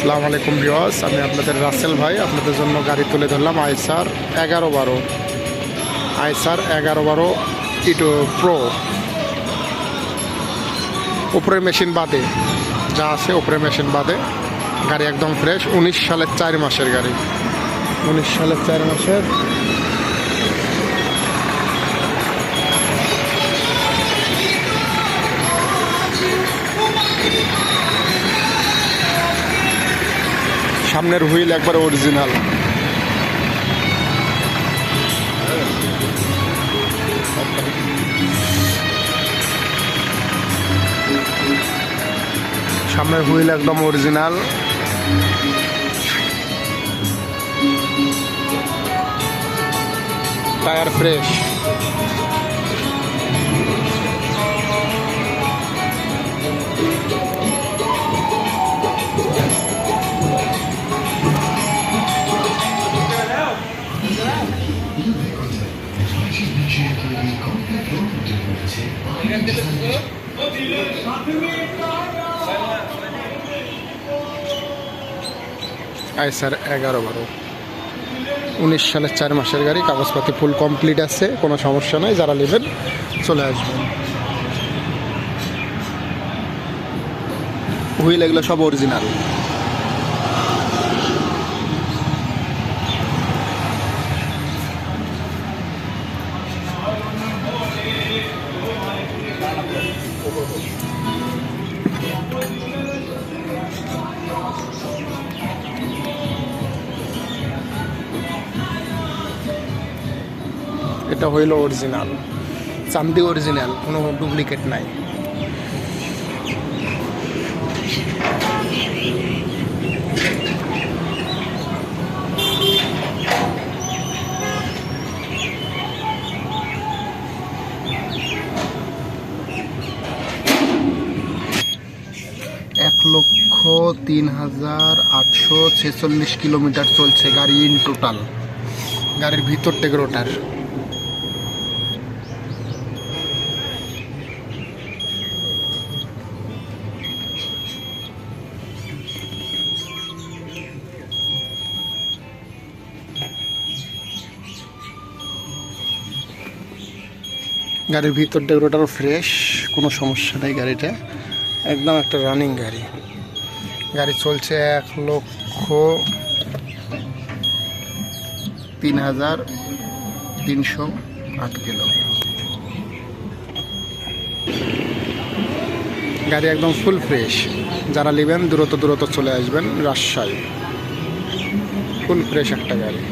আসসালামু আলাইকুম বিওয়াস আমি আপনাদের রাসেল ভাই, আপনাদের জন্য গাড়ি তুলে ধরলাম আইসার এগারো বারো। আইসার এগারো বারো ইটো প্রো। উপরের মেশিন বাদে, যা আছে উপরের মেশিন বাদে। গাড়ি একদম ফ্রেশ উনিশ সালের চার মাসের গাড়ি। উনিশ সালের চার মাসের সামনের হুইল একবার অরিজিনাল সামনের হুইল একদম অরিজিনাল টায়ার ফ্রেশ আইসার এগারো বারো। উনিশ সালের চার মাসের গাড়ি, কাগজপাতি ফুল কমপ্লিট আছে, কোনো সমস্যা নাই, যারা নেবেন চলে আসবেন। হুইল এগুলো সব অরিজিনাল এটা হইল অরিজিনাল চান্দি অরিজিনাল কোনো ডুপ্লিকেট নাই এক লক্ষ তিন হাজার আটশো ছেচল্লিশ কিলোমিটার চলছে গাড়ি ইন টোটাল গাড়ির ভিতর থেকে রোটার গাড়ির ভিতর ডেকোরেটারও ফ্রেশ কোনো সমস্যা নেই গাড়িটা। একদম একটা রানিং গাড়ি। গাড়ি চলছে এক লক্ষ তিন হাজার তিনশো আট কিলো। গাড়ি একদম ফুল ফ্রেশ যারা নেবেন, দূরত দূরত চলে আসবেন রাজশাহী। ফুল ফ্রেশ একটা গাড়ি।